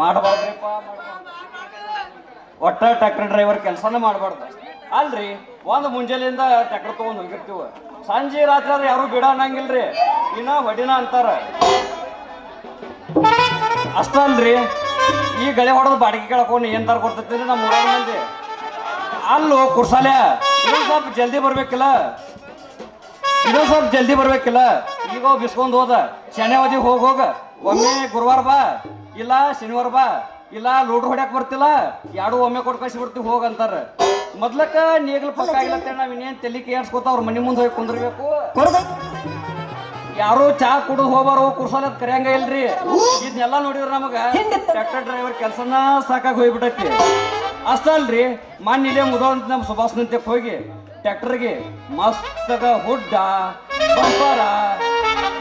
ಮಾಡಬಾರ್ದ್ರಿಪ್ಪ. ಒಟ್ಟ tractor driver ಕೆಲಸನ ಮಾಡಬಾರ್ದು. ಅಲ್ರಿ, ಒಂದು ಮುಂಜಾನೆಯಿಂದ ಟ್ರ್ಯಾಕ್ಟರ್ ತೊಗೊಂಡು ಹೋಗಿರ್ತೀವ. ಸಂಜೆ ರಾತ್ರಿ ಆದ್ರೆ ಯಾರು ಬಿಡ ಅನ್ನಂಗಿಲ್ರಿ. ಇನ್ನ ಹೊಡಿನ ಅಂತಾರ. ಅಷ್ಟ ಅಲ್ರಿ ಈ ಗಳೆ ಹೊಡೆದು ಬಾಡಿಗೆ ಕೇಳಕೊಂಡು ಏನ್ ತರ ಕೊಡ್ತೈತಿ ನಮ್ಮ ಊರ ಮಂದಿ. ಅಲ್ಲೋ, ಕುರ್ಸಾಲೆ, ಇನ್ನೊಂದ್ ಸ್ವಲ್ಪ ಜಲ್ದಿ ಬರ್ಬೇಕಿಲ್ಲ. ಇನ್ನೊಂದ್ ಸ್ವಲ್ಪ ಜಲ್ದಿ ಬರ್ಬೇಕಿಲ್ಲ. ಈಗ ಬಿಸ್ಕೊಂಡ್ ಹೋದ. ಶನಿವಾದಿ ಹೋಗ ಹೋಗ. ಒಮ್ಮೆ ಗುರುವಾರ ಬಾ ಇಲ್ಲ ಶನಿವಾರ ಬಾ ಇಲ್ಲ ಲೋಡ್ರ್ ಹೊಡ್ಯಾಕ್ ಬರ್ತಿಲ್ಲ ಎರಡು ಒಮ್ಮೆ ಕೊಟ್ಟು ಕಳ್ಸಿ ಬಿಡ್ತೀವಿ ಹೋಗ ಅಂತಾರ. ಮೊದ್ಲಕ್ಕ ನೇಗ್ಲ ಪಕ್ಕ ಆಗಿಲ್ಲ ನಾವ್ ಇನ್ನೇನ್ ತಲೆ ಕೇಳಿಸ್ಕೋತ ಅವ್ರ ಮನೆ ಮುಂದೆ ಹೋಗಿ ಕುಂದಿರ್ಬೇಕು. ಯಾರು ಚಾ ಕುಡಿದು ಹೋಗ್ಬಾರೋ ಕುರ್ಸಲ್ಲ ಕರೆಯಂಗ ಇಲ್ರಿ. ಇದನ್ನೆಲ್ಲ ನೋಡಿದ್ರ ನಮಗ ಟ್ರ್ಯಾಕ್ಟರ್ ಡ್ರೈವರ್ ಕೆಲ್ಸನ ಸಾಕಾಗಿ ಹೋಗ್ಬಿಟ್ಟೈತಿ. ಅಷ್ಟ ಅಲ್ರಿ ಮನ್ ಇಲ್ಲೇ ಮುದವಂತ ನಮ್ಮ ಸುಭಾಷ್ ನಿಂತಕ್ಕೆ ಹೋಗಿ ಟ್ರ್ಯಾಕ್ಟರ್ಗೆ ಮಸ್ತಗ ಹುಡ್ಡ ಬಂಪರ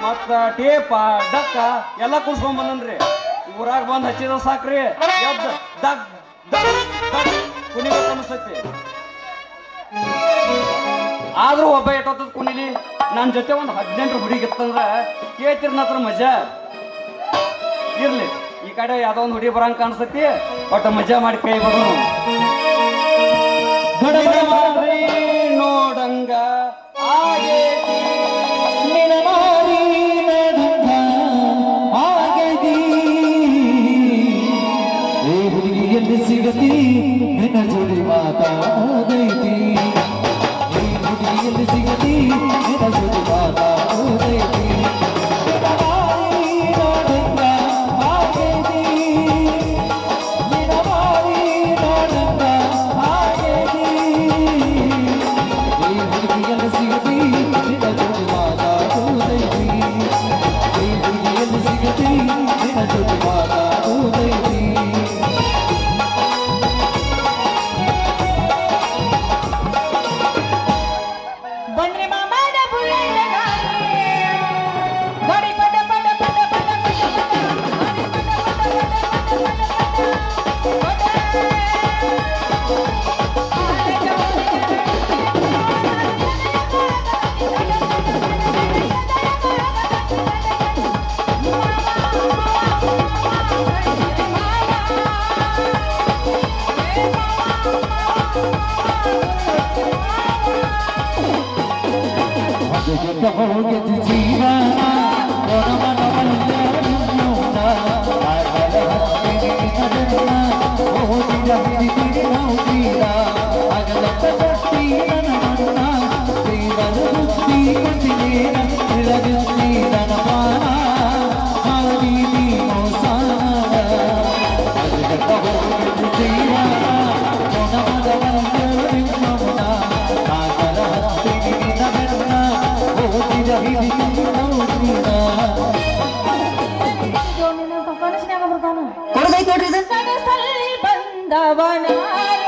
ಮತ್ತ ಟೇಪ ಡಕ್ಕ ಎಲ್ಲ ಕುಡ್ಸ್ಕೊಂಡ್ ಬಂದನ್ರಿ ಊರಾಗ ಬಂದ್ ಹಚ್ಚಿದ ಸಾಕ್ರಿ ಎದ್ದ ಅನಿಸ್ತೈತಿ ಆದ್ರೂ ಒಬ್ಬ ಎಟ್ಟೊತ್ತದ ಕುಣಿಲಿ ನನ್ನ ಜೊತೆ ಒಂದು ಹದಿನೆಂಟು ಹುಡುಗಿ ಇತ್ತಂದ್ರ ಕೇಳ್ತಿರ್ ಹತ್ರ ಮಜಾ ಇರ್ಲಿ ಈ ಕಡೆ ಯಾವ್ದೋ ಒಂದು ಹುಡುಗಿ ಬರಂಗ್ ಕಾಣಿಸ್ತೈತಿ ಒಟ್ಟ ಮಜಾ ಮಾಡಿ ಕೈ ಬರ ನೋಡಂಗ ಆಗೇತಿ கதை கேட்டது வந்தவனாரே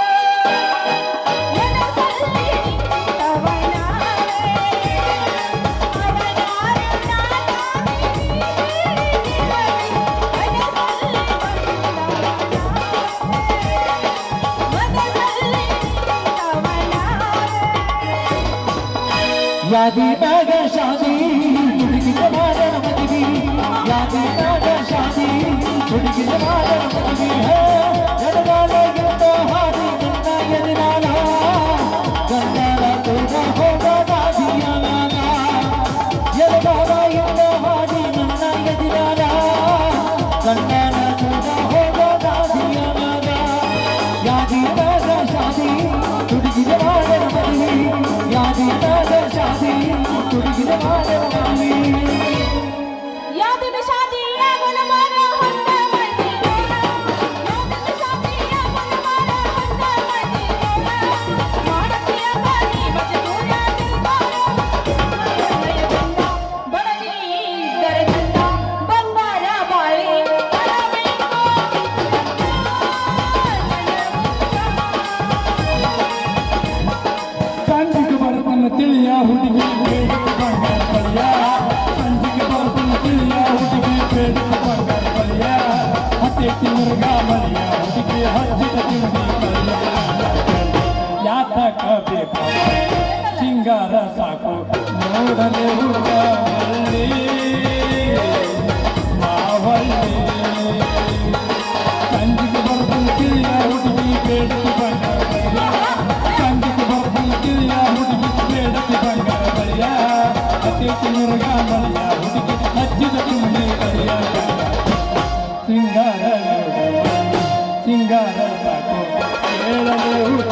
यादी नगर शादी छुटकी जमाना मदनी यादी नगर शादी छुटकी जमाना ಗಂಡನ ತೋರ ತಿಳಿಯ ಹುಡುಗಿ ಸಂಜಿಗೆ ಬರ್ತನ ತಿಳಿಯ ಹುಡುಗಿ ಬಳಿಯ ಹತ್ತಿ ಮುರುಗ ಬಳಿಯ ಹುಡುಗಿ ಹಜ್ಜಿದ ಬಳಿಯ ಯಾತಕ ಬೇಕು ಸಿಂಗಾರ ಸಾಕು. ನೋಡಲೆ ಹುಡುಗ ಮಲ್ಲಿ. がらた。と選べ歌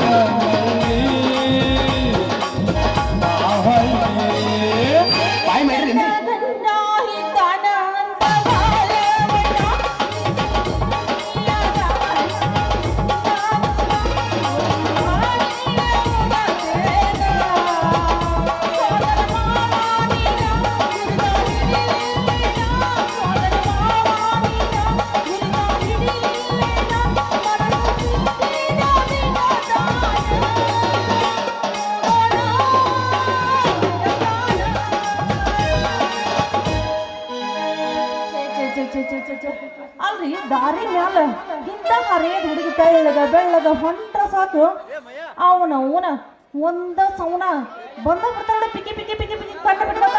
ಇಂಥ ಹರಿಯದ ಹುಡುಗಿ ತೆಳ್ಳಗ ಬೆಳ್ಳದ ಹೊಂಟ್ರ ಸಾಕು. ಅವನ ಅವನ ಒಂದ ಸೌನ ಬಂದ ಬಿಡ್ತಾಳ ಪಿಕಿ ಪಿಕಿ ಪಿಕಿ ಪಿಕ್ಕಿ ಕಣ್ಣು ಬಿಟ್ಕೊತ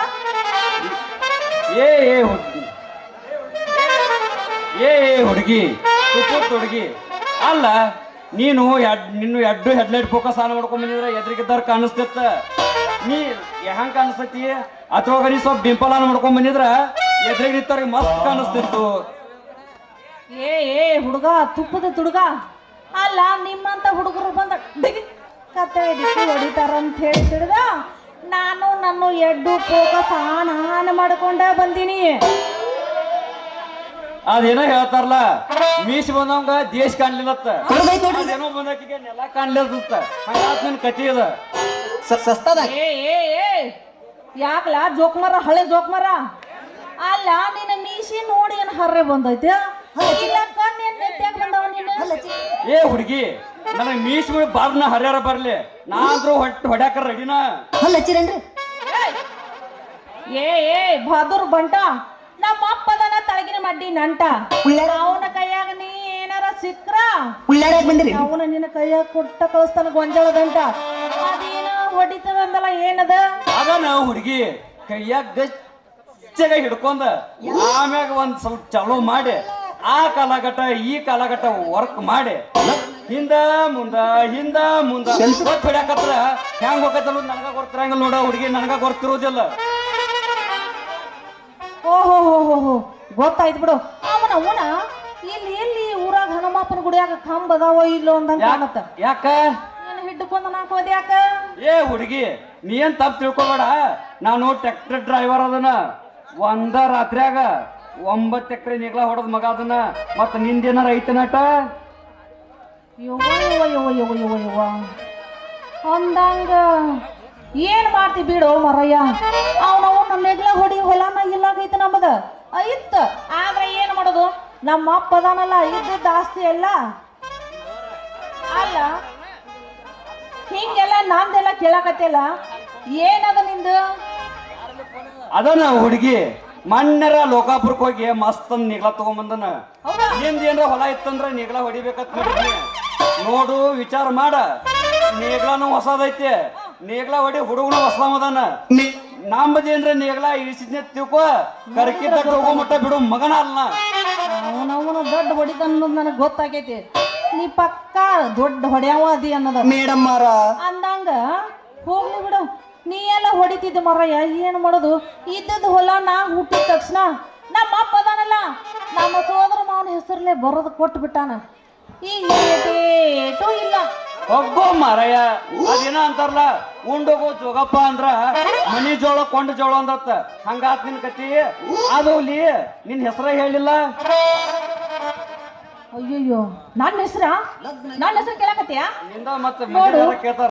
ಏ ಏ ಹುಡುಗಿ. ಏ ಏ ಹುಡುಗಿ ಹುಡುಗಿ. ಅಲ್ಲ, ನೀನು ನಿನ್ನ ಎಡ್ಡು ಹೆಡ್ಲೈಟ್ ಫೋಕಸ್ ಆನ್ ಮಾಡ್ಕೊಂಡ್ ಬಂದಿದ್ರೆ ಕಾಣಿಸ್ತಿತ್ತ? ನೀ ಹೆಂಗ್ ಕಾಣಿಸ್ತೈತಿ? ಅಥವಾ ನೀ ಸ್ವಲ್ಪ ಡಿಂಪಲ್ ಆನ್ ಮಾಡ್ಕೊಂಡ್ ಬಂದಿದ್ರ ಮಸ್ತ್ ಕಾಣಿಸ್ತಿತ್ತು. ಏ ಏ ಹುಡುಗ ತುಪ್ಪದ ತುಡುಗ. ಅಲ್ಲ ನಿಮ್ಮಂತ ಹುಡುಗರು ಬಂದ ಕತ್ತೆ ಡಿಕ್ಕಿ ಹೊಡಿತಾರ ಅಂತ ಹೇಳಿ ತಿಳಿದ ನಾನು ನನ್ನ ಎಡ್ಡು ಫೋಕಸ್ ಆನ್ ಆನ್ ಮಾಡ್ಕೊಂಡ ಬಂದೀನಿ. ಅದೇನೋ ಹೇಳ್ತಾರಲ್ಲ ಮೀಸ್ ಬಂದವಂಗ ದೇಶ ಕಾಣ್ಲಿಲ್ಲತ್ತ. ಏನೋ ಬಂದಕಿಗೆ ನೆಲ ಕಾಣ್ಲಿಲ್ಲತ್ತ ಹಂಗಾತ್ ನನ್ ಕತಿ ಅದ ಏ ಏ ಏ ಯಾಕಲ ಜೋಕ್ಮರ ಹಳೆ ಜೋಕ್ಮರ? ಅಲ್ಲ ನಿನ್ನ ಮೀಸಿ ನೋಡಿ ಏನು ಹರ್ರೆ ಬಂದೈತೆ? ಏ ಹುಡುಗಿ ನನಗೆ ಮೀಸ ಬಾರ್ನ ಹರ್ಯಾರ ಬರ್ಲಿ. ನಾದ್ರೂ ಹೊಟ್ಟು ಹೊಡ್ಯಾಕ ರೆಡಿನ! ಏ ಏ ಬಹದ್ದೂರ್ ಬಂಟ. ನಮ್ಮ ಅಪ್ಪದನ ತಳಗಿನ ಮಡ್ಡಿ ನಂಟ. ಅವನ ಕೈಯಾಗ ನೀ ಏನಾರ ಸಿಕ್ರ? ಅವನ ನಿನ್ನ ಕೈಯಾಗ ಕೊಟ್ಟ ಕಳಿಸ್ತಾನ ಗೊಂಜಾಳ ದಂಟ. ಅದೇನ ಹೊಡಿತದಂದಲ್ಲ ಏನದ? ಅದನ ಹುಡುಗಿ ಕೈಯಾಗ ಗಚ್ಚಗ ಹಿಡ್ಕೊಂಡ ಆಮ್ಯಾಗ ಒಂದ್ ಸ್ವಲ್ಪ ಚಲೋ ಮಾಡಿ. ಆ ಕಾಲಘಟ್ಟ ಈ ಕಾಲಘಟ್ಟ ವರ್ಕ್ ಮಾಡಿ. ಹಿಂದ ಮುಂದ ಹಿಂದ ಮುಂದ. ಗೊತ್ತ ಹೊಡ್ಯಾಕತ್ರ ಹೆಂಗ್ ಹೋಗತ್ತಲ್ಲ ನನಗ ಗೊತ್ತಿರಂಗಿಲ್ಲ ನೋಡ ಹುಡುಗಿ ನನಗ ಗೊತ್ತಿರೋದಿಲ್ಲ. ಓಹೋ ಹೋ ಹೋ ಹೋ. ಗೊತ್ತಾಯ್ತು ಬಿಡು. ಅವನ ಅವನ. ಇಲ್ಲಿ ಎಲ್ಲಿ ಊರಾಗ ಹನುಮಪ್ಪನ ಗುಡಿಯಾಗ ಕಂಬ ಅದಾವೋ ಇಲ್ಲೋ ಅಂತ ಕಾಣತ್ತ ಯಾಕ? ನೀನು ಹಿಡ್ಕೊಂಡ ನಾಕೋದ್ ಯಾಕ? ಏ ಹುಡುಗಿ ನೀ ಏನ್ ತಪ್ಪು ತಿಳ್ಕೊಬೇಡ. ನಾನು ಟ್ರ್ಯಾಕ್ಟರ್ ಡ್ರೈವರ್ ಅದನ. ಒಂದ ರಾತ್ರ್ಯಾಗ ಒಂಬತ್ತು ಎಕರೆ ನೆಗ್ಲ ಹೊಡೆದ ಮಗ ಅದನ್ನ. ಮತ್ತೆ ನಿಂದೇನಾರ ಐತನಟ ಯವ್ವ ಯವ್ವ ಯವ್ವ ಯವ್ವ ಯವ್ವ ಯವ್ವ. ಅಂದಂಗ ಏನ್ ಮಾಡ್ತಿ ಬಿಡು ಮರಯ್ಯ. ಅವನ ನಮ್ಮ ನೆಗ್ಲ ಹೊಡಿ ಹೊಲನ ಇಲ್ಲಾಗೈತೆ ನಮಗ ಐತ್. ಆದ್ರೆ ಏನ್ ಮಾಡೋದು? ನಮ್ಮ ಅಪ್ಪ ಅದಾನಲ್ಲ ಇದ್ದಿದ್ದ ಆಸ್ತಿ ಎಲ್ಲ ಅಲ್ಲ. ಹಿಂಗೆಲ್ಲ ನಂದೆಲ್ಲ ಕೇಳಕತ್ತಿಲ್ಲ ಏನದ ನಿಂದು? ಅದನ ಹುಡುಗಿ. ಮಣ್ಣರ ಲೋಕಾಪುರಕ್ಕೆ ಹೋಗಿ ಮಸ್ತ್ ಅಂದ್ ನಿಗ್ಲ ತಗೊಂಬಂದನ. ಹೌದಾ? ನಿಂದ ಏನ್ರ ಹೊಲ ಇತ್ತಂದ್ರ ನಿಗಳ ಹೊಡಿಬೇಕತ್ ಮಾಡಿದ್ನಿ. ನೋಡು ವಿಚಾರ ಮಾಡ. ನೇಗ್ಲಾನು ಹೊಸದೈತೆ. ನೇಗ್ಲ ಹೊಡಿ ಹುಡುಗನು ಹೊಸದಮದಾನ ನಂಬದೇನ್ರ ನೇಗ್ಲ ಇಳಿಸಿದ್ನೆ ತಿಳ್ಕೊ. ಕರ್ಕಿದ್ದ ಹೋಗೋ ಬಿಡು ಮಗನ ಅಲ್ಲ ಅವನವನು ದೊಡ್ಡ ಹೊಡಿತ ಅನ್ನೋದು ನನಗೆ ಗೊತ್ತಾಗೈತಿ ನೀ ಪಕ್ಕ ದೊಡ್ಡ ಹೊಡ್ಯಾವ ಅದಿ ಅನ್ನೋದ. ಮೇಡಮ್ ಮಾರ ಅಂದಂಗ ಹೋಗ್ಲಿ ಬಿಡು. ನೀ ಎಲ್ಲ ಹೊಡಿತಿದ್ದ ಮರಯ್ಯ ಏನು ಮಾಡೋದು? ಇದ್ದದ್ದು ಹೊಲ ನಾ ಹುಟ್ಟಿದ ತಕ್ಷಣ ನಮ್ಮ ಅಪ್ಪ ಅದಾನಲ್ಲ ನಮ್ಮ ಸೋದರ ಮಾವನ ಹೆಸರಲ್ಲೇ ಬರೋದು ಕೊಟ್ಟು ಬಿಟ್ಟಾನ. ಈಗ ಏಟೇಟೂ ಇಲ್ಲ. ಒಬ್ಬ ಮಾರಾಯ ಅದೇನ ಅಂತಾರಲ್ಲ ಉಂಡೋಗೋ ಜೋಗಪ್ಪ ಅಂದ್ರ ಮನಿ ಜೋಳ ಕೊಂಡ ಜೋಳ ಅಂದತ್ತ ಹಂಗಾತ್ ನಿನ್ ಕತಿ ಅದು ಅಲ್ಲಿ ನಿನ್ ಹೆಸರ ಹೇಳಿಲ್ಲ? ಅಯ್ಯಯ್ಯೋ ನನ್ನ ಹೆಸ್ರ? ನನ್ನ ಹೆಸರು ಕೇಳಕತ್ತೀಯಾ? ನಿಂದ ಮತ್ತೆ ಕೇಳ್ತಾರ.